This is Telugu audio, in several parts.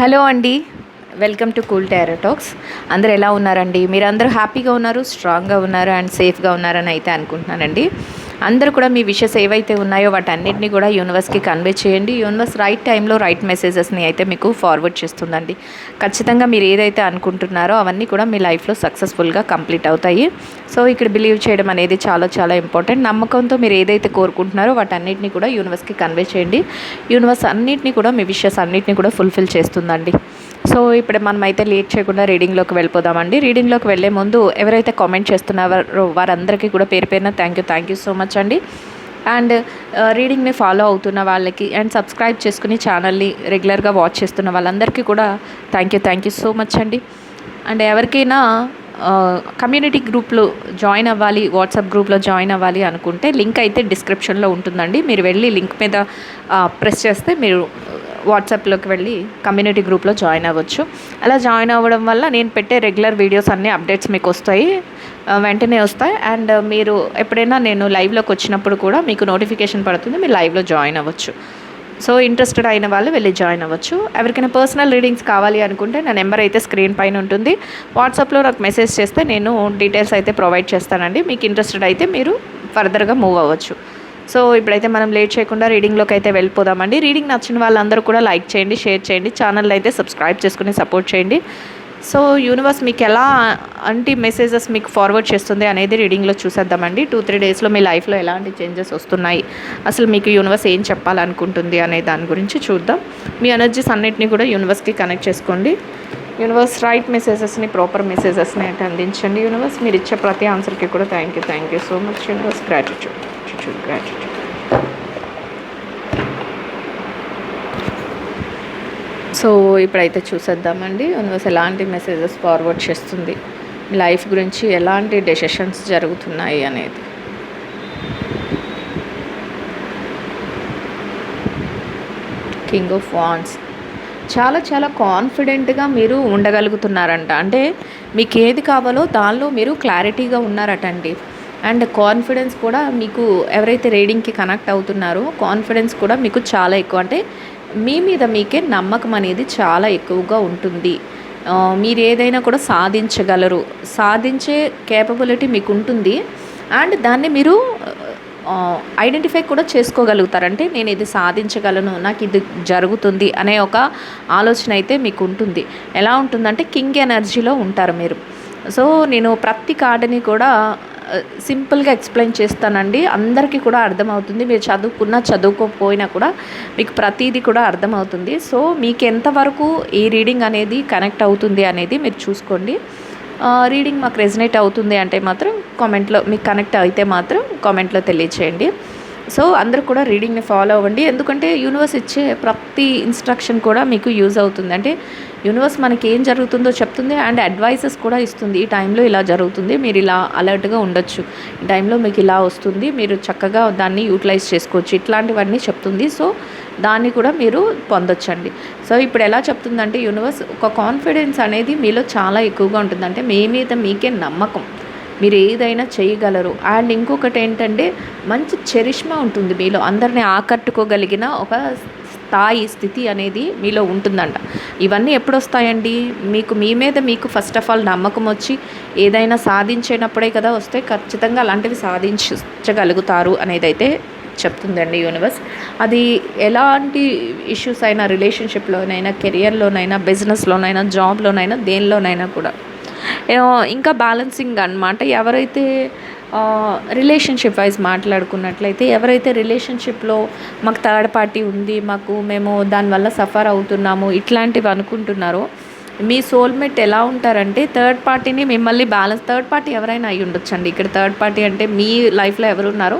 హలో అండి. వెల్కమ్ టు కూల్ టాక్స్ అందరు ఎలా ఉన్నారండి? మీరు అందరూ హ్యాపీగా ఉన్నారు స్ట్రాంగ్గా ఉన్నారు అండ్ సేఫ్గా ఉన్నారని అయితే అనుకుంటున్నానండి. అందరూ కూడా మీ విషెస్ ఏవైతే ఉన్నాయో వాటన్నిటిని కూడా యూనివర్స్కి కన్వే చేయండి. యూనివర్స్ రైట్ టైంలో రైట్ మెసేజెస్ని అయితే మీకు ఫార్వర్డ్ చేస్తుందండి. ఖచ్చితంగా మీరు ఏదైతే అనుకుంటున్నారో అవన్నీ కూడా మీ లైఫ్లో సక్సెస్ఫుల్గా కంప్లీట్ అవుతాయి. సో ఇక్కడ బిలీవ్ చేయడం అనేది చాలా చాలా ఇంపార్టెంట్ నమ్మకంతో మీరు ఏదైతే కోరుకుంటున్నారో వాటన్నిటిని కూడా యూనివర్స్కి కన్వే చేయండి. యూనివర్స్ అన్నిటిని కూడా మీ విషెస్ అన్నిటిని కూడా ఫుల్ఫిల్ చేస్తుందండి. సో ఇప్పుడు మనం అయితే లేట్ చేయకుండా రీడింగ్లోకి వెళ్ళిపోదామండి. రీడింగ్లోకి వెళ్ళే ముందు ఎవరైతే కామెంట్ చేస్తున్నారో వారందరికీ కూడా పేరు పేరున thank you thank you so much అండి. అండ్ రీడింగ్ని ఫాలో అవుతున్న వాళ్ళకి అండ్ సబ్స్క్రైబ్ చేసుకుని ఛానల్ని రెగ్యులర్గా వాచ్ చేస్తున్న వాళ్ళందరికీ కూడా thank you thank you so much అండి. అండ్ ఎవరికైనా కమ్యూనిటీ గ్రూప్లో జాయిన్ అవ్వాలి వాట్సాప్ గ్రూప్లో జాయిన్ అవ్వాలి అనుకుంటే లింక్ అయితే డిస్క్రిప్షన్లో ఉంటుందండి. మీరు వెళ్ళి లింక్ మీద ప్రెస్ చేస్తే మీరు వాట్సాప్లోకి వెళ్ళి కమ్యూనిటీ గ్రూప్లో జాయిన్ అవ్వచ్చు. అలా జాయిన్ అవ్వడం వల్ల నేను పెట్టే రెగ్యులర్ వీడియోస్ అన్నీ అప్డేట్స్ మీకు వస్తాయి వెంటనే వస్తాయి. అండ్ మీరు ఎప్పుడైనా నేను లైవ్లోకి వచ్చినప్పుడు కూడా మీకు నోటిఫికేషన్ పడుతుంది మీరు లైవ్లో జాయిన్ అవ్వచ్చు. సో ఇంట్రెస్టెడ్ అయిన వాళ్ళు వెళ్ళి జాయిన్ అవ్వచ్చు. ఎవరికైనా పర్సనల్ రీడింగ్స్ కావాలి అనుకుంటే నా నెంబర్ అయితే స్క్రీన్ పైన ఉంటుంది. వాట్సాప్లో నాకు మెసేజ్ చేస్తే నేను డీటెయిల్స్ అయితే ప్రొవైడ్ చేస్తానండి. మీకు ఇంట్రెస్టెడ్ అయితే మీరు ఫర్దర్గా మూవ్ అవ్వచ్చు. సో ఇప్పుడైతే మనం లేట్ చేయకుండా రీడింగ్లోకి అయితే వెళ్ళిపోదామండి. రీడింగ్ నచ్చిన వాళ్ళందరూ కూడా లైక్ చేయండి షేర్ చేయండి ఛానల్ అయితే సబ్స్క్రైబ్ చేసుకుని సపోర్ట్ చేయండి. సో యూనివర్స్ మీకు ఎలా అంటి మెసేజెస్ మీకు ఫార్వర్డ్ చేస్తుంది అనేది రీడింగ్లో చూసేద్దామండి. టూ త్రీ డేస్లో మీ లైఫ్లో ఎలాంటి చేంజెస్ వస్తున్నాయి? అసలు మీకు యూనివర్స్ ఏం చెప్పాలనుకుంటుంది అనే దాని గురించి చూద్దాం. మీ ఎనర్జీస్ అన్నిటిని కూడా యూనివర్స్కి కనెక్ట్ చేసుకోండి. యూనివర్స్ రైట్ మెసేజెస్ని ప్రాపర్ మెసేజెస్ని అయితే అందించండి యూనివర్స్ మీరు ఇచ్చే ప్రతి ఆన్సర్కి కూడా thank you thank you so much universe gratitude gratitude so ఇప్పుడైతే చూసేద్దామండి. యూనివర్స్ ఎలాంటి మెసేజెస్ ఫార్వర్డ్ చేస్తుంది? లైఫ్ గురించి ఎలాంటి డెసిషన్స్ జరుగుతున్నాయి అనేది. కింగ్ ఆఫ్ వాన్స్ చాలా చాలా కాన్ఫిడెంట్గా మీరు ఉండగలుగుతున్నారంట. అంటే మీకు ఏది కావాలో దానిలో మీరు క్లారిటీగా ఉన్నారటండి. అండ్ కాన్ఫిడెన్స్ కూడా మీకు ఎవరైతే రీడింగ్కి కనెక్ట్ అవుతున్నారో కాన్ఫిడెన్స్ కూడా మీకు చాలా ఎక్కువ. అంటే మీ మీద మీకే నమ్మకం అనేది చాలా ఎక్కువగా ఉంటుంది. మీరు ఏదైనా కూడా సాధించగలరు. సాధించే కేపబిలిటీ మీకు ఉంటుంది అండ్ దాన్ని మీరు ఐడెంటిఫై కూడా చేసుకోగలుగుతారంటే నేను ఇది సాధించగలను నాకు ఇది జరుగుతుంది అనే ఒక ఆలోచన అయితే మీకు ఉంటుంది ఎలా ఉంటుందంటే కింగ్ ఎనర్జీలో ఉంటారు మీరు. సో నేను ప్రతి కార్డుని కూడా సింపుల్గా ఎక్స్ప్లెయిన్ చేస్తానండి. అందరికీ కూడా అర్థమవుతుంది. మీరు చదువుకున్నా చదువుకోకపోయినా కూడా మీకు ప్రతిదీ కూడా అర్థమవుతుంది. సో మీకు ఎంతవరకు ఈ రీడింగ్ అనేది కనెక్ట్ అవుతుంది అనేది మీరు చూసుకోండి. రీడింగ్ మాకు రెజినేట్ అవుతుంది అంటే మాత్రం కామెంట్లో మీకు కనెక్ట్ అయితే మాత్రం కామెంట్లో తెలియచేయండి. సో అందరూ కూడా రీడింగ్ని ఫాలో అవ్వండి. ఎందుకంటే యూనివర్స్ ఇచ్చే ప్రతి ఇన్స్ట్రక్షన్ కూడా మీకు యూజ్ అవుతుంది. అంటే యూనివర్స్ మనకి ఏం జరుగుతుందో చెప్తుంది. అండ్ అడ్వైసెస్ కూడా ఇస్తుంది. ఈ టైంలో ఇలా జరుగుతుంది. మీరు ఇలా అలర్ట్గా ఉండొచ్చు. ఈ టైంలో మీకు ఇలా వస్తుంది. మీరు చక్కగా దాన్ని యూటిలైజ్ చేసుకోవచ్చు. ఇట్లాంటివన్నీ చెప్తుంది. సో దాన్ని కూడా మీరు పొందొచ్చండి. సో ఇప్పుడు ఎలా చెప్తుందంటే యూనివర్స్ ఒక కాన్ఫిడెన్స్ అనేది మీలో చాలా ఎక్కువగా ఉంటుంది అంటే మీ మీద మీకే నమ్మకం. మీరు ఏదైనా చేయగలరు. అండ్ ఇంకొకటి ఏంటంటే మంచి చరిష్మా ఉంటుంది మీలో. అందరిని ఆకట్టుకోగలిగిన ఒక స్థాయి స్థితి అనేది మీలో ఉంటుందంట. ఇవన్నీ ఎప్పుడు వస్తాయండి మీకు మీ మీద మీకు ఫస్ట్ ఆఫ్ ఆల్ నమ్మకం వచ్చి ఏదైనా సాధించేటప్పుడే కదా వస్తే ఖచ్చితంగా అలాంటివి సాధించగలుగుతారు అనేది అయితే చెప్తుందండి యూనివర్స్. అది ఎలాంటి ఇష్యూస్ అయినా రిలేషన్షిప్లోనైనా కెరియర్లోనైనా బిజినెస్లోనైనా జాబ్లోనైనా దేనిలోనైనా కూడా. ఇంకా బ్యాలెన్సింగ్ అనమాట ఎవరైతే రిలేషన్షిప్ వైజ్ మాట్లాడుకున్నట్లయితే ఎవరైతే రిలేషన్షిప్లో మాకు థర్డ్ పార్టీ ఉంది మాకు మేము దానివల్ల సఫర్ అవుతున్నాము ఇట్లాంటివి అనుకుంటున్నారో మీ సోల్మేట్ ఎలా ఉంటారంటే థర్డ్ పార్టీని మిమ్మల్ని బ్యాలెన్స్ థర్డ్ పార్టీ ఎవరైనా అయి ఉండొచ్చండి. ఇక్కడ థర్డ్ పార్టీ అంటే మీ లైఫ్లో ఎవరున్నారో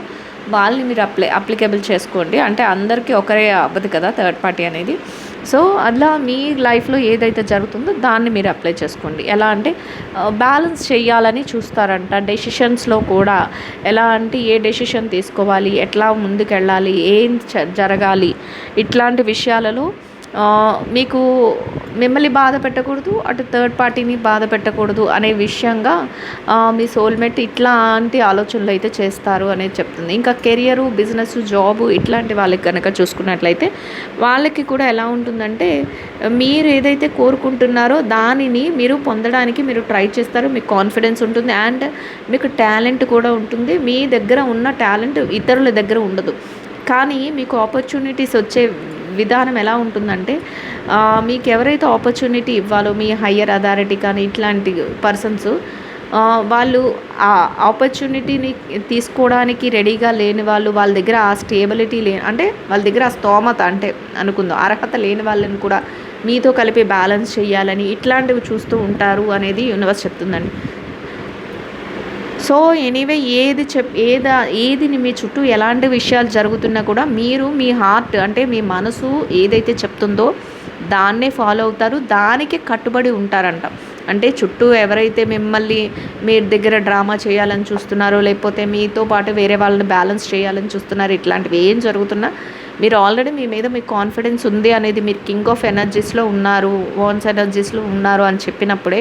వాళ్ళని మీరు అప్లై అప్లికేబుల్ చేసుకోండి. అంటే అందరికీ ఒకరే అవ్వదు కదా థర్డ్ పార్టీ అనేది. సో అలా మీ లైఫ్లో ఏదైతే జరుగుతుందో దాన్ని మీరు అప్లై చేసుకోండి. ఎలా అంటే బ్యాలెన్స్ చేయాలని చూస్తారంట. డెసిషన్స్లో కూడా ఎలా అంటే ఏ డెసిషన్ తీసుకోవాలి ఎట్లా ముందుకెళ్ళాలి ఏం జరగాలి ఇట్లాంటి విషయాలలో మీకు మిమ్మల్ని బాధ పెట్టకూడదు అటు థర్డ్ పార్టీని బాధ పెట్టకూడదు అనే విషయంగా మీ సోల్మేట్ ఇట్లాంటి ఆలోచనలు అయితే చేస్తారు అనేది చెప్తుంది. ఇంకా కెరియరు బిజినెస్ జాబు ఇట్లాంటి వాళ్ళకి కనుక చూసుకున్నట్లయితే వాళ్ళకి కూడా ఎలా ఉంటుందంటే మీరు ఏదైతే కోరుకుంటున్నారో దానిని మీరు పొందడానికి మీరు ట్రై చేస్తారు మీకు కాన్ఫిడెన్స్ ఉంటుంది అండ్ మీకు టాలెంట్ కూడా ఉంటుంది. మీ దగ్గర ఉన్న టాలెంట్ ఇతరుల దగ్గర ఉండదు. కానీ మీకు ఆపర్చునిటీస్ వచ్చే విధానం ఎలా ఉంటుందంటే మీకు ఎవరైతే ఆపర్చునిటీ ఇవ్వాలో మీ హయ్యర్ అథారిటీ కానీ ఇట్లాంటి పర్సన్స్ వాళ్ళు ఆ ఆపర్చునిటీని తీసుకోవడానికి రెడీగా లేని వాళ్ళు వాళ్ళ దగ్గర ఆ స్టేబిలిటీ లే అంటే వాళ్ళ దగ్గర ఆ స్తోమత అంటే అనుకుందాం అర్హత లేని వాళ్ళని కూడా మీతో కలిపి బ్యాలెన్స్ చేయాలని ఇట్లాంటివి చూస్తూ ఉంటారు అనేది యూనివర్స్ చెప్తుందండి. సో ఎనీవే ఏది చెప్ ఏదా ఏది మీ చుట్టూ ఎలాంటి విషయాలు జరుగుతున్నా కూడా మీరు మీ హార్ట్ అంటే మీ మనసు ఏదైతే చెప్తుందో దాన్నే ఫాలో అవుతారు. దానికి కట్టుబడి ఉంటారంట. అంటే చుట్టూ ఎవరైతే మిమ్మల్ని మీ దగ్గర డ్రామా చేయాలని చూస్తున్నారో లేకపోతే మీతో పాటు వేరే వాళ్ళని బ్యాలెన్స్ చేయాలని చూస్తున్నారు ఇట్లాంటివి ఏం జరుగుతున్నా మీరు ఆల్రెడీ మీ మీద మీకు కాన్ఫిడెన్స్ ఉంది అనేది మీరు కింగ్ ఆఫ్ ఎనర్జీస్లో ఉన్నారు ఓన్స్ ఎనర్జీస్లో ఉన్నారు అని చెప్పినప్పుడే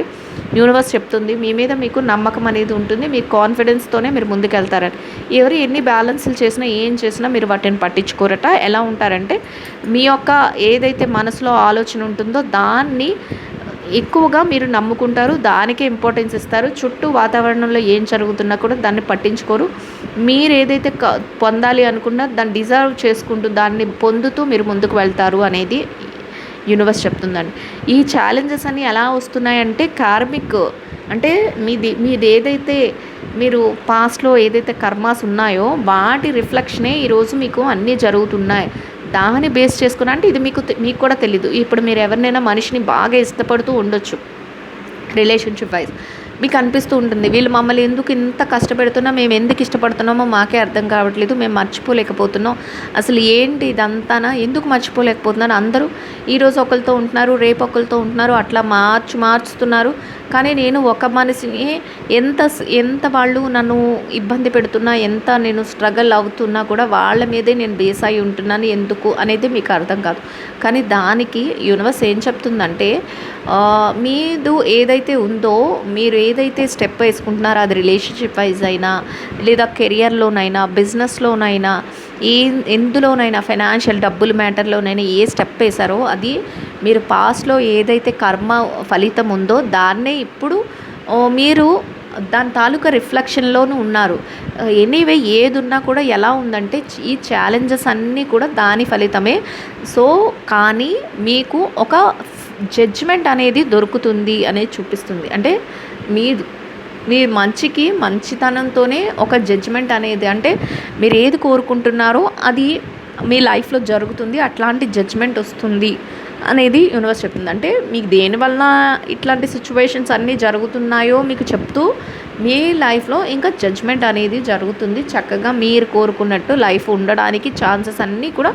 యూనివర్స్ చెప్తుంది. మీ మీద మీకు నమ్మకం అనేది ఉంటుంది. మీ కాన్ఫిడెన్స్తోనే మీరు ముందుకెళ్తారని ఎవరు ఎన్ని బ్యాలెన్స్లు చేసినా ఏం చేసినా మీరు వాటిని పట్టించుకోరట. ఎలా ఉంటారంటే మీ యొక్క ఏదైతే మనసులో ఆలోచన ఉంటుందో దాన్ని ఎక్కువగా మీరు నమ్ముకుంటారు దానికే ఇంపార్టెన్స్ ఇస్తారు. చుట్టూ వాతావరణంలో ఏం జరుగుతున్నా కూడా దాన్ని పట్టించుకోరు. మీరు ఏదైతే క పొందాలి అనుకున్నా దాన్ని డిజర్వ్ చేసుకుంటూ దాన్ని పొందుతూ మీరు ముందుకు వెళ్తారు అనేది యూనివర్స్ చెప్తుందండి. ఈ ఛాలెంజెస్ అన్నీ ఎలా వస్తున్నాయంటే కార్మిక్ అంటే మీది మీది ఏదైతే మీరు పాస్ట్లో ఏదైతే కర్మాస్ ఉన్నాయో వాటి రిఫ్లెక్షనే ఈరోజు మీకు అన్నీ జరుగుతున్నాయి. దాన్ని బేస్ చేసుకుని అంటే ఇది మీకు తె- మీకు కూడా తెలీదు. ఇప్పుడు మీరు ఎవరినైనా మనిషిని బాగా ఇష్టపడుతూ ఉండొచ్చు రిలేషన్షిప్ వైజ్ మీకు అనిపిస్తూ ఉంటుంది వీళ్ళు మమ్మల్ని ఎందుకు ఇంత కష్టపెడుతున్నా మేము ఎందుకు ఇష్టపడుతున్నామో మాకే అర్థం కావట్లేదు మేము మర్చిపోలేకపోతున్నాం. అసలు ఏంటి ఇదంతానా? ఎందుకు మర్చిపోలేకపోతున్నాను? అందరూ ఈరోజు ఒకరితో ఉంటున్నారు రేపు ఒకరితో ఉంటున్నారు అట్లా మార్చి మార్చుతున్నారు. కానీ నేను ఒక మనిషిని ఎంత ఎంత వాళ్ళు నన్ను ఇబ్బంది పెడుతున్నా ఎంత నేను స్ట్రగల్ అవుతున్నా కూడా వాళ్ళ మీదే నేను బేస్ అయి ఉంటున్నాను ఎందుకు అనేది మీకు అర్థం కాదు. కానీ దానికి యూనివర్స్ ఏం చెప్తుందంటే మీదు ఏదైతే ఉందో మీరు ఏదైతే స్టెప్ వేసుకుంటున్నారో అది రిలేషన్షిప్ వైజ్ అయినా లేదా కెరియర్లోనైనా బిజినెస్లోనైనా ఏ ఎందులోనైనా ఫైనాన్షియల్ డబ్బుల మ్యాటర్లోనైనా ఏ స్టెప్ వేశారో అది మీరు పాస్ట్లో ఏదైతే కర్మ ఫలితం ఉందో దాన్నే ఇప్పుడు మీరు దాని తాలూకా రిఫ్లెక్షన్లోనూ ఉన్నారు. ఎనీవే ఏది ఉన్నా కూడా ఎలా ఉందంటే ఈ ఛాలెంజెస్ అన్నీ కూడా దాని ఫలితమే. సో కానీ మీకు ఒక జడ్జ్మెంట్ అనేది దొరుకుతుంది అనేది చూపిస్తుంది. అంటే మీ మీ మంచికి మంచితనంతోనే ఒక జడ్జ్మెంట్ అనేది అంటే మీరు ఏది కోరుకుంటున్నారో అది మీ లైఫ్లో జరుగుతుంది అట్లాంటి జడ్జ్మెంట్ వస్తుంది అనేది యూనివర్స్ చెప్తుంది. అంటే మీకు దేనివల్ల ఇట్లాంటి సిచ్యువేషన్స్ అన్నీ జరుగుతున్నాయో మీకు చెప్తూ మీ లైఫ్లో ఇంకా జడ్జ్మెంట్ అనేది జరుగుతుంది. చక్కగా మీరు కోరుకున్నట్టు లైఫ్ ఉండడానికి ఛాన్సెస్ అన్నీ కూడా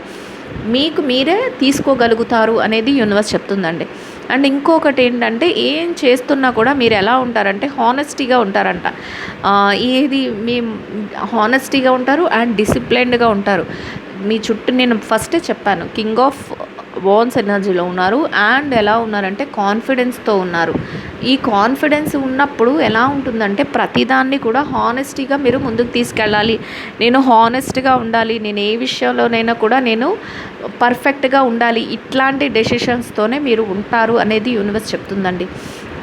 మీకు మీరే తీసుకోగలుగుతారు అనేది యూనివర్స్ చెప్తుందండి. అండ్ ఇంకొకటి ఏంటంటే ఏం చేస్తున్నా కూడా మీరు ఎలా ఉంటారంటే హానెస్టీగా ఉంటారంట. ఏది మీ హానెస్టీగా ఉంటారు అండ్ డిసిప్లైన్డ్గా ఉంటారు. మీ చుట్టూ నేను ఫస్టే చెప్పాను. కింగ్ ఆఫ్ వాన్స్ ఎనర్జీలో ఉన్నారు. అండ్ ఎలా ఉన్నారంటే కాన్ఫిడెన్స్తో ఉన్నారు. ఈ కాన్ఫిడెన్స్ ఉన్నప్పుడు ఎలా ఉంటుందంటే ప్రతిదాన్ని కూడా హానెస్టీగా మీరు ముందుకు తీసుకెళ్ళాలి. నేను హానెస్ట్గా ఉండాలి. నేను ఏ విషయంలోనైనా కూడా నేను పర్ఫెక్ట్గా ఉండాలి. ఇట్లాంటి డెసిషన్స్తోనే మీరు ఉంటారు అనేది యూనివర్స్ చెప్తుందండి.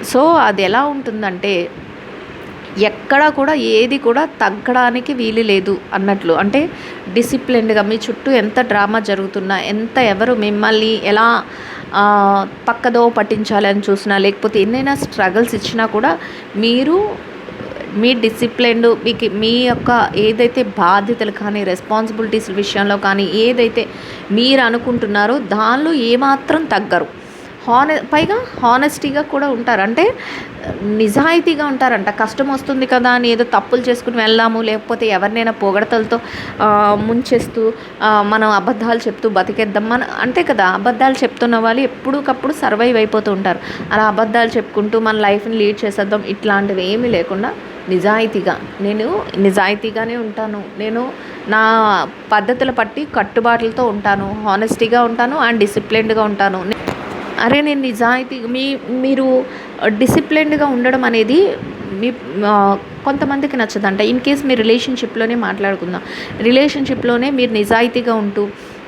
సో అది ఎలా ఉంటుందంటే ఎక్కడా కూడా ఏది కూడా తగ్గడానికి వీలు లేదు అన్నట్లు. అంటే డిసిప్లిన్డ్గా మీ చుట్టూ ఎంత డ్రామా జరుగుతున్నా ఎంత ఎవరు మిమ్మల్ని ఎలా పక్కదో పట్టించాలని చూసినా లేకపోతే ఎన్నైనా స్ట్రగల్స్ ఇచ్చినా కూడా మీరు మీ డిసిప్లిన్ మీకు మీ యొక్క ఏదైతే బాధ్యతలు కానీ రెస్పాన్సిబిలిటీస్ విషయంలో కానీ ఏదైతే మీరు అనుకుంటున్నారో దానిలో ఏమాత్రం తగ్గరు. హానె పైగా హానెస్టీగా కూడా ఉంటారు. అంటే నిజాయితీగా ఉంటారంట. కష్టం వస్తుంది కదా అని ఏదో తప్పులు చేసుకుని వెళ్దాము లేకపోతే ఎవరినైనా పొగడతలతో ముంచేస్తూ మనం అబద్ధాలు చెప్తూ బతికేద్దాం. మన అంతే కదా అబద్ధాలు చెప్తున్న వాళ్ళు ఎప్పటికప్పుడు సర్వైవ్ అయిపోతూ ఉంటారు. అలా అబద్ధాలు చెప్పుకుంటూ మన లైఫ్ని లీడ్ చేసేద్దాం. ఇట్లాంటివి ఏమీ లేకుండా నిజాయితీగా. నేను నిజాయితీగానే ఉంటాను. నేను నా పద్ధతుల పట్టి కట్టుబాట్లతో ఉంటాను. హానెస్టీగా ఉంటాను అండ్ డిసిప్లిన్డ్గా ఉంటాను. అరే నేను నిజాయితీ మీ మీరు డిసిప్లిన్డ్గా ఉండడం అనేది మీ కొంతమందికి నచ్చదంట. ఇన్ కేస్ మీ రిలేషన్షిప్లోనే మాట్లాడుకుందాం. రిలేషన్షిప్లోనే మీరు నిజాయితీగా ఉంటూ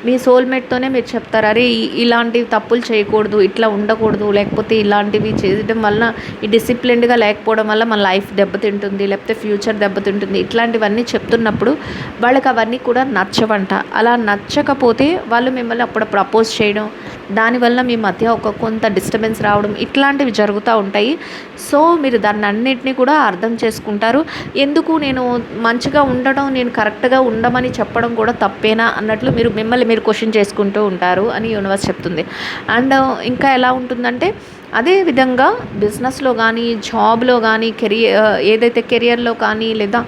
మీ సోల్మేట్తోనే మీరు చెప్తారు అరే ఇలాంటివి తప్పులు చేయకూడదు ఇట్లా ఉండకూడదు లేకపోతే ఇలాంటివి చేయడం వలన ఈ డిసిప్లిన్డ్గా లేకపోవడం వల్ల మన లైఫ్ దెబ్బతింటుంది లేకపోతే ఫ్యూచర్ దెబ్బతింటుంది ఇట్లాంటివన్నీ చెప్తున్నప్పుడు వాళ్ళకి అవన్నీ కూడా నచ్చవంట. అలా నచ్చకపోతే వాళ్ళు మిమ్మల్ని అప్పుడప్పుడు ప్రపోజ్ చేయడం దానివల్ల మీ మధ్య ఒక కొంత డిస్టర్బెన్స్ రావడం ఇట్లాంటివి జరుగుతూ ఉంటాయి. సో మీరు దాన్ని అన్నిటినీ కూడా అర్థం చేసుకుంటారు. ఎందుకు నేను మంచిగా ఉండడం నేను కరెక్ట్గా ఉండమని చెప్పడం కూడా తప్పేనా అన్నట్లు మీరు మిమ్మల్ని మీరు క్వశ్చన్ చేసుకుంటూ ఉంటారు అని యూనివర్స్ చెప్తుంది. అండ్ ఇంకా ఎలా ఉంటుందంటే అదే విధంగా బిజినెస్లో కానీ జాబ్లో కానీ కెరియర్ ఏదైతే కెరియర్లో కానీ లేదా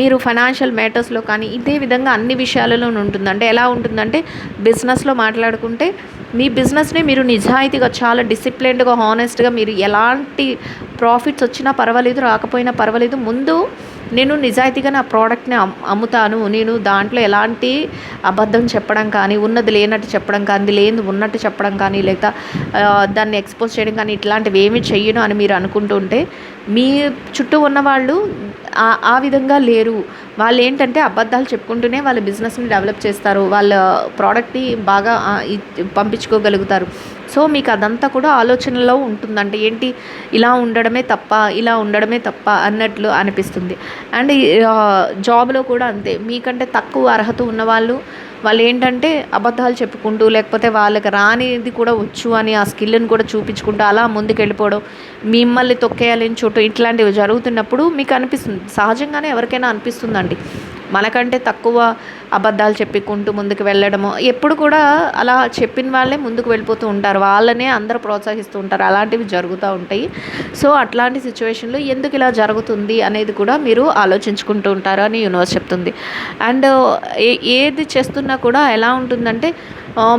మీరు ఫైనాన్షియల్ మ్యాటర్స్లో కానీ ఇదే విధంగా అన్ని విషయాలలో ఉంటుంది అంటే ఎలా ఉంటుందంటే బిజినెస్లో మాట్లాడుకుంటే మీ బిజినెస్ని మీరు నిజాయితీగా చాలా డిసిప్లిన్డ్గా హానెస్ట్గా మీరు ఎలాంటి ప్రాఫిట్స్ వచ్చినా పర్వాలేదు రాకపోయినా పర్వాలేదు. ముందు నేను నిజాయితీగా నా ప్రోడక్ట్ని అమ్ముతాను. నేను దాంట్లో ఎలాంటి అబద్ధం చెప్పడం కానీ ఉన్నది లేనట్టు చెప్పడం కానీ లేనిది ఉన్నట్టు చెప్పడం కానీ లేదా దాన్ని ఎక్స్పోజ్ చేయడం కానీ ఇట్లాంటివి ఏమి చెయ్యను అని మీరు అనుకుంటుంటే మీ చుట్టూ ఉన్న వాళ్ళు ఆ- ఆ విధంగా లేరు. వాళ్ళు ఏంటంటే అబద్ధాలు చెప్పుకుంటూనే వాళ్ళ బిజినెస్ని డెవలప్ చేస్తారు. వాళ్ళ ప్రోడక్ట్ని బాగా పంపించుకోగలుగుతారు. సో మీకు అదంతా కూడా ఆలోచనలో ఉంటుందంటే. ఏంటి? ఇలా ఉండడమే తప్ప ఇలా ఉండడమే తప్ప అన్నట్లు అనిపిస్తుంది. అండ్ జాబ్లో కూడా అంతే. మీకంటే తక్కువ అర్హత ఉన్నవాళ్ళు వాళ్ళు ఏంటంటే అబద్ధాలు చెప్పుకుంటూ లేకపోతే వాళ్ళకి రానిది కూడా వచ్చు అని ఆ స్కిల్ని కూడా చూపించుకుంటూ అలా ముందుకు వెళ్ళిపోవడం మిమ్మల్ని తొక్కేయాలని చోటు ఇట్లాంటివి జరుగుతున్నప్పుడు మీకు అనిపిస్తుంది. సహజంగానే ఎవరికైనా అనిపిస్తుందండి. మనకంటే తక్కువ అబద్ధాలు చెప్పుకుంటూ ముందుకు వెళ్ళడము. ఎప్పుడు కూడా అలా చెప్పిన వాళ్ళే ముందుకు వెళ్ళిపోతూ ఉంటారు. వాళ్ళనే అందరూ ప్రోత్సహిస్తూ ఉంటారు. అలాంటివి జరుగుతూ ఉంటాయి. సో అట్లాంటి సిచ్యువేషన్లో ఎందుకు ఇలా జరుగుతుంది అనేది కూడా మీరు ఆలోచించుకుంటూ ఉంటారు అని యూనివర్స్ చెప్తుంది. అండ్ ఏ ఏది చేస్తున్నా కూడా ఎలా ఉంటుందంటే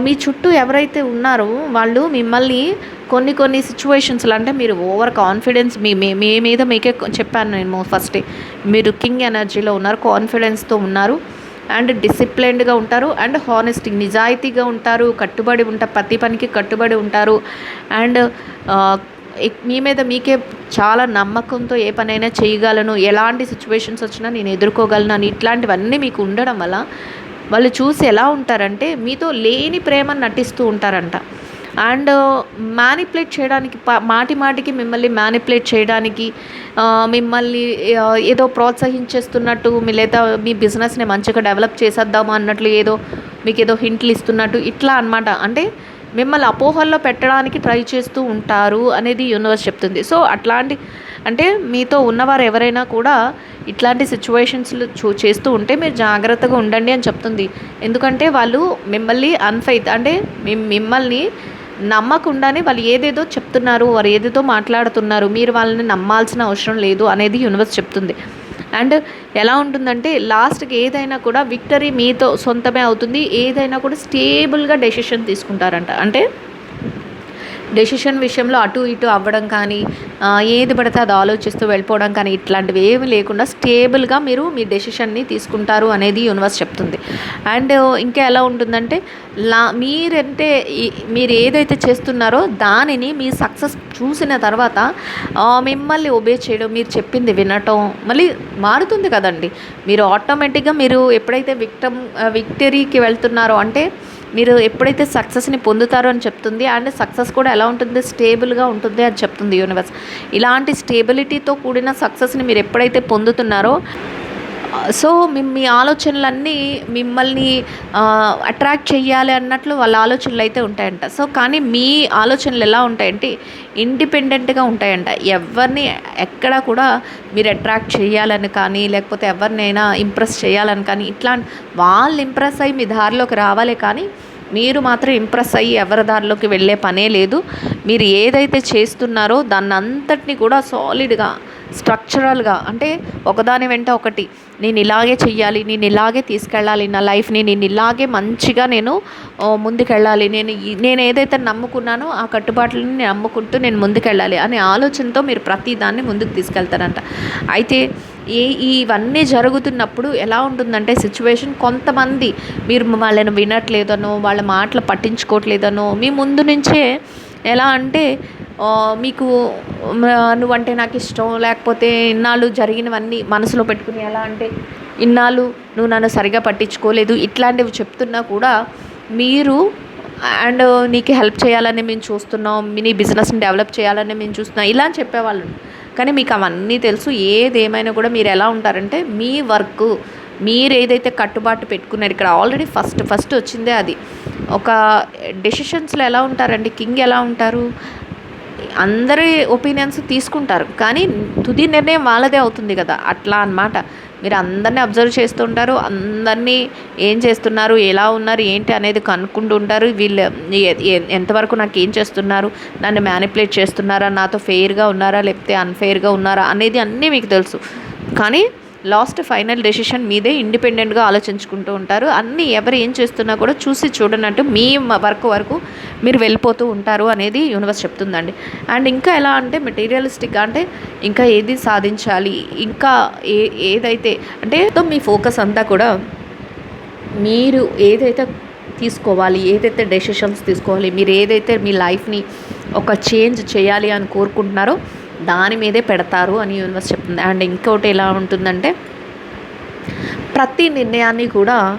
మీ చుట్టూ ఎవరైతే ఉన్నారో వాళ్ళు మిమ్మల్ని కొన్ని కొన్ని సిచ్యువేషన్స్లో అంటే మీరు ఓవర్ కాన్ఫిడెన్స్ మీ మీ మీద మీకే చెప్పాను నేను ఫస్టే మీరు కింగ్ ఎనర్జీలో ఉన్నారు కాన్ఫిడెన్స్తో ఉన్నారు అండ్ డిసిప్లైన్డ్గా ఉంటారు అండ్ హానెస్టీ నిజాయితీగా ఉంటారు కట్టుబడి ఉంటారు ప్రతి పనికి కట్టుబడి ఉంటారు అండ్ మీ మీద మీకే చాలా నమ్మకంతో ఏ పనైనా చేయగలను ఎలాంటి సిచ్యువేషన్స్ వచ్చినా నేను ఎదుర్కోగలను అని ఇట్లాంటివన్నీ మీకు ఉండడం వల్ల వాళ్ళు చూసి ఎలా ఉంటారంటే మీతో లేని ప్రేమను నటిస్తూ ఉంటారంట. అండ్ మ్యానిపులేట్ చేయడానికి మాటి మాటికి మిమ్మల్ని మ్యానిపులేట్ చేయడానికి మిమ్మల్ని ఏదో ప్రోత్సహించేస్తున్నట్టు మీ లేదా మీ బిజినెస్ని మంచిగా డెవలప్ చేసేద్దాము అన్నట్లు ఏదో మీకు ఏదో హింట్లు ఇస్తున్నట్టు ఇట్లా అన్నమాట. అంటే మిమ్మల్ని అపోహల్లో పెట్టడానికి ట్రై చేస్తూ ఉంటారు అనేది యూనివర్స్ చెప్తుంది. సో అట్లాంటి అంటే మీతో ఉన్నవారు ఎవరైనా కూడా ఇట్లాంటి సిచ్యువేషన్స్లో చూ చేస్తూ ఉంటే మీరు జాగ్రత్తగా ఉండండి అని చెప్తుంది. ఎందుకంటే వాళ్ళు మిమ్మల్ని అన్ఫైత్ అంటే మిమ్మల్ని నమ్మకుండానే వాళ్ళు ఏదేదో చెప్తున్నారు వారు ఏదేదో మాట్లాడుతున్నారు మీరు వాళ్ళని నమ్మాల్సిన అవసరం లేదు అనేది యూనివర్స్ చెప్తుంది. అండ్ ఎలా ఉంటుందంటే లాస్ట్కి ఏదైనా కూడా విక్టరీ మీతో సొంతమే అవుతుంది. ఏదైనా కూడా స్టేబుల్గా డెసిషన్ తీసుకుంటారంట. అంటే డెసిషన్ విషయంలో అటు ఇటు అవ్వడం కానీ ఏది పడితే అది ఆలోచిస్తూ వెళ్ళిపోవడం కానీ ఇట్లాంటివి ఏమి లేకుండా స్టేబుల్గా మీరు మీ డెసిషన్ని తీసుకుంటారు అనేది యూనివర్స్ చెప్తుంది. అండ్ ఇంకా ఎలా ఉంటుందంటే లా మీరంటే మీరు ఏదైతే చేస్తున్నారో దానిని మీ సక్సెస్ చూసిన తర్వాత మిమ్మల్ని ఒబే చేయడం మీరు చెప్పింది వినటం మళ్ళీ మారుతుంది కదండి. మీరు ఆటోమేటిక్గా మీరు ఎప్పుడైతే విక్టమ్ విక్టరీకి వెళ్తున్నారో అంటే మీరు ఎప్పుడైతే సక్సెస్ని పొందుతారో అని చెప్తుంది అండ్ సక్సెస్ కూడా ఎలా ఉంటుంది? స్టేబుల్గా ఉంటుంది అని చెప్తుంది యూనివర్స్ ఇలాంటి స్టేబిలిటీతో కూడిన సక్సెస్ని మీరు ఎప్పుడైతే పొందుతున్నారో సో మీ మీ ఆలోచనలన్నీ మిమ్మల్ని అట్రాక్ట్ చేయాలి అన్నట్లు వాళ్ళ ఆలోచనలు అయితే ఉంటాయంట. సో కానీ మీ ఆలోచనలు ఎలా ఉంటాయంటే ఇండిపెండెంట్గా ఉంటాయంట. ఎవరిని ఎక్కడ కూడా మీరు అట్రాక్ట్ చేయాలని కానీ లేకపోతే ఎవరినైనా ఇంప్రెస్ చేయాలని కానీ ఇట్లా వాళ్ళు ఇంప్రెస్ అయ్యి మీ దారిలోకి రావాలి కానీ మీరు మాత్రం ఇంప్రెస్ అయ్యి ఎవరి దారిలోకి వెళ్ళే పనే లేదు. మీరు ఏదైతే చేస్తున్నారో దాన్ని అంతటిని కూడా సాలిడ్గా స్ట్రక్చరల్గా అంటే ఒకదాని వెంట ఒకటి. నేను ఇలాగే చెయ్యాలి నేను ఇలాగే తీసుకెళ్ళాలి నా లైఫ్ని నేను ఇలాగే మంచిగా నేను ముందుకెళ్ళాలి. నేను నేను ఏదైతే నమ్ముకున్నానో ఆ కట్టుబాట్లని నేను నమ్ముకుంటూ నేను ముందుకెళ్ళాలి అనే ఆలోచనతో మీరు ప్రతి దాన్ని ముందుకు తీసుకెళ్తారంట. అయితే ఈ ఇవన్నీ జరుగుతున్నప్పుడు ఎలా ఉంటుందంటే సిచ్యువేషన్ కొంతమంది మీరు వాళ్ళని వినట్లేదనో వాళ్ళ మాటలు పట్టించుకోవట్లేదనో మీ ముందు నుంచే ఎలా అంటే మీకు నువ్వు నువ్వంటే నాకు ఇష్టం లేకపోతే ఇన్నాళ్ళు జరిగినవన్నీ మనసులో పెట్టుకుని ఎలా అంటే ఇన్నాళ్ళు నువ్వు నన్ను సరిగా పట్టించుకోలేదు ఇట్లాంటివి చెప్తున్నా కూడా మీరు అండ్ నీకు హెల్ప్ చేయాలని మేము చూస్తున్నాం మీ నీ బిజినెస్ని డెవలప్ చేయాలని మేము చూస్తున్నాం ఇలా అని చెప్పేవాళ్ళు. కానీ మీకు అవన్నీ తెలుసు ఏదేమైనా కూడా మీరు ఎలా ఉంటారంటే మీ వర్క్ మీరు ఏదైతే కట్టుబాటు పెట్టుకున్నారు ఇక్కడ ఆల్రెడీ ఫస్ట్ ఫస్ట్ వచ్చిందే అది. ఒక డెసిషన్స్లో ఎలా ఉంటారండి? కింగ్ ఎలా ఉంటారు? అందరి ఒపీనియన్స్ తీసుకుంటారు. కానీ తుది నిర్ణయం వాళ్ళదే అవుతుంది కదా. అట్లా అన్నమాట. మీరు అందరినీ అబ్జర్వ్ చేస్తుంటారు. అందరినీ ఏం చేస్తున్నారు? ఎలా ఉన్నారు? ఏంటి అనేది కనుక్కుంటూ ఉంటారు. వీళ్ళు ఎంతవరకు నాకు ఏం చేస్తున్నారు? నన్ను మ్యానిపులేట్ చేస్తున్నారా? నాతో ఫెయిర్గా ఉన్నారా? లేకపోతే అన్ఫెయిర్గా ఉన్నారా? అనేది అన్నీ మీకు తెలుసు. కానీ లాస్ట్ ఫైనల్ డెసిషన్ మీదే ఇండిపెండెంట్గా ఆలోచించుకుంటూ ఉంటారు. అన్నీ ఎవరు ఏం చేస్తున్నా కూడా చూసి చూడనట్టు మీ వర్క్ వరకు మీరు వెళ్ళిపోతూ ఉంటారు అనేది యూనివర్స్ చెప్తుందండి. అండ్ ఇంకా ఎలా అంటే మెటీరియలిస్టిక్గా అంటే ఇంకా ఏది సాధించాలి ఇంకా ఏ ఏదైతే అంటే మీ ఫోకస్ అంతా కూడా మీరు ఏదైతే తీసుకోవాలి ఏదైతే డెసిషన్స్ తీసుకోవాలి మీరు ఏదైతే మీ లైఫ్ని ఒక చేంజ్ చేయాలి అని కోరుకుంటున్నారో దాని మీదే పెడతారు అని యూనివర్స్ చెప్తుంది. అండ్ ఇంకోటి ఎలా ఉంటుందంటే ప్రతి నిర్ణయాన్ని కూడా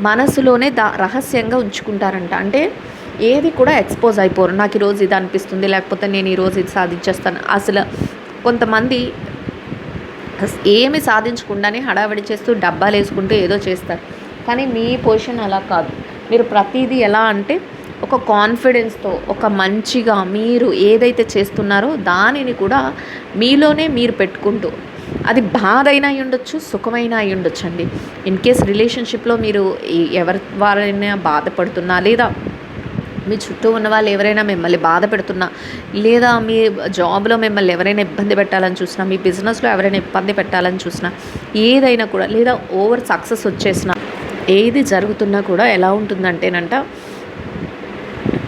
మనసులోనే దా రహస్యంగా ఉంచుకుంటారంట. అంటే ఏది కూడా ఎక్స్పోజ్ అయిపోరు. నాకు ఈరోజు ఇది అనిపిస్తుంది లేకపోతే నేను ఈరోజు ఇది సాధించేస్తాను. అసలు కొంతమంది ఏమి సాధించకుండానే హడావిడి చేస్తూ డబ్బాలు వేసుకుంటూ ఏదో చేస్తారు. కానీ మీ పొజిషన్ అలా కాదు. మీరు ప్రతిదీ ఎలా అంటే ఒక కాన్ఫిడెన్స్తో ఒక మంచిగా మీరు ఏదైతే చేస్తున్నారో దానిని కూడా మీలోనే మీరు పెట్టుకుంటూ అది బాధ అయినా ఉండొచ్చు సుఖమైనా అయి ఉండొచ్చు అండి. ఇన్ కేస్ రిలేషన్షిప్లో మీరు ఎవరి వారైనా బాధపడుతున్నా లేదా మీ చుట్టూ ఉన్న వాళ్ళు ఎవరైనా మిమ్మల్ని బాధ పెడుతున్నా లేదా మీ జాబ్లో మిమ్మల్ని ఎవరైనా ఇబ్బంది పెట్టాలని చూసినా మీ బిజినెస్లో ఎవరైనా ఇబ్బంది పెట్టాలని చూసినా ఏదైనా కూడా లేదా ఓవర్ సక్సెస్ వచ్చేసినా ఏది జరుగుతున్నా కూడా ఎలా ఉంటుందంటేనంట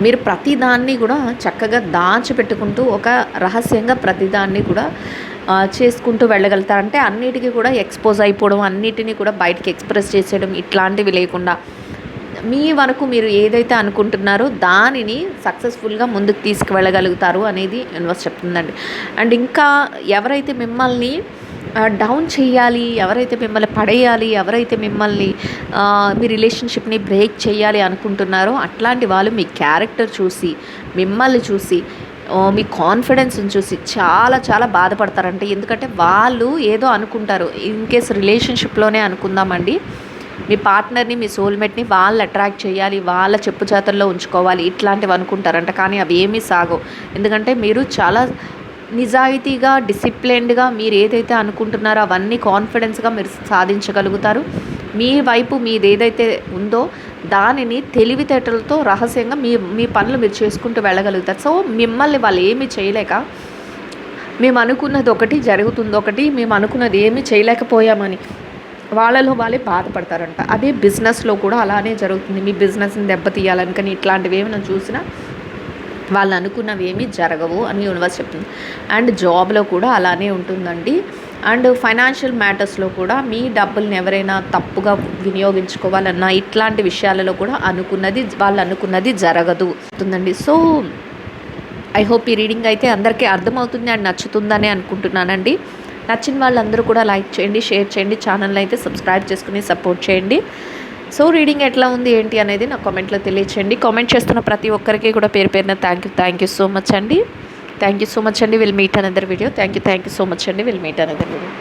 మీరు ప్రతిదాన్ని కూడా చక్కగా దాచిపెట్టుకుంటూ ఒక రహస్యంగా ప్రతిదాన్ని కూడా చేసుకుంటూ వెళ్ళగలుగుతారంటే అన్నిటికీ కూడా ఎక్స్పోజ్ అయిపోవడం అన్నిటినీ కూడా బయటికి ఎక్స్ప్రెస్ చేసేయడం ఇట్లాంటివి లేకుండా. మీ వరకు మీరు ఏదైతే అనుకుంటున్నారో దానిని సక్సెస్ఫుల్గా ముందుకు తీసుకువెళ్ళగలుగుతారు అనేది యూనివర్స్ చెప్తుందండి. అండ్ ఇంకా ఎవరైతే మిమ్మల్ని డౌన్ చేయాలి ఎవరైతే మిమ్మల్ని పడేయాలి ఎవరైతే మిమ్మల్ని మీ రిలేషన్షిప్ని బ్రేక్ చేయాలి అనుకుంటున్నారో అట్లాంటి వాళ్ళు మీ క్యారెక్టర్ చూసి మిమ్మల్ని చూసి మీ కాన్ఫిడెన్స్ని చూసి చాలా చాలా బాధపడతారంటే. ఎందుకంటే వాళ్ళు ఏదో అనుకుంటారు. In case రిలేషన్షిప్లోనే అనుకుందామండి. మీ పార్ట్నర్ని మీ సోల్మేట్ని వాళ్ళు అట్రాక్ట్ చేయాలి వాళ్ళ చెప్పు చేతల్లో ఉంచుకోవాలి ఇట్లాంటివి అనుకుంటారంట. కానీ అవి ఏమీ సాగవు. ఎందుకంటే మీరు చాలా నిజాయితీగా డిసిప్లిన్డ్గా మీరు ఏదైతే అనుకుంటున్నారో అవన్నీ కాన్ఫిడెన్స్గా మీరు సాధించగలుగుతారు. మీ వైపు మీది ఏదైతే ఉందో దానిని తెలివితేటలతో రహస్యంగా మీ మీ పనులు మీరు చేసుకుంటూ వెళ్ళగలుగుతారు. సో మిమ్మల్ని వాళ్ళు ఏమీ చేయలేక మేము అనుకున్నది ఒకటి జరుగుతుంది ఒకటి మేము అనుకున్నది ఏమీ చేయలేకపోయామని వాళ్ళలో వాళ్ళే బాధపడతారంట. అదే బిజినెస్లో కూడా అలానే జరుగుతుంది. మీ బిజినెస్ని దెబ్బతీయాలనుకని కానీ ఇట్లాంటివి ఏమైనా చూసినా వాళ్ళు అనుకున్నవి ఏమీ జరగవు అని యూనివర్స్ చెప్తుంది. అండ్ జాబ్లో కూడా అలానే ఉంటుందండి. అండ్ ఫైనాన్షియల్ మ్యాటర్స్లో కూడా మీ డబ్బుల్ని ఎవరైనా తప్పుగా వినియోగించుకోవాలన్నా ఇట్లాంటి విషయాలలో కూడా అనుకున్నది వాళ్ళు అనుకున్నది జరగదు. అవుతుందండి సో ఐ హోప్ ఈ రీడింగ్ అయితే అందరికీ అర్థమవుతుంది అండ్ నచ్చుతుందని అనుకుంటున్నానండి. నచ్చిన వాళ్ళందరూ కూడా లైక్ చేయండి షేర్ చేయండి ఛానల్ అయితే సబ్స్క్రైబ్ చేసుకుని సపోర్ట్ చేయండి. సో రీడింగ్ ఎట్లా ఉంది ఏంటి అనేది నా కామెంట్లో తెలియచేయండి. కామెంట్ చేస్తున్న ప్రతి ఒక్కరికి కూడా పేరు పేరున thank you thank you so much అండి. థ్యాంక్ యూ సో మచ్ అండి. Will meet another video thank you thank you so much అండి. Will meet another video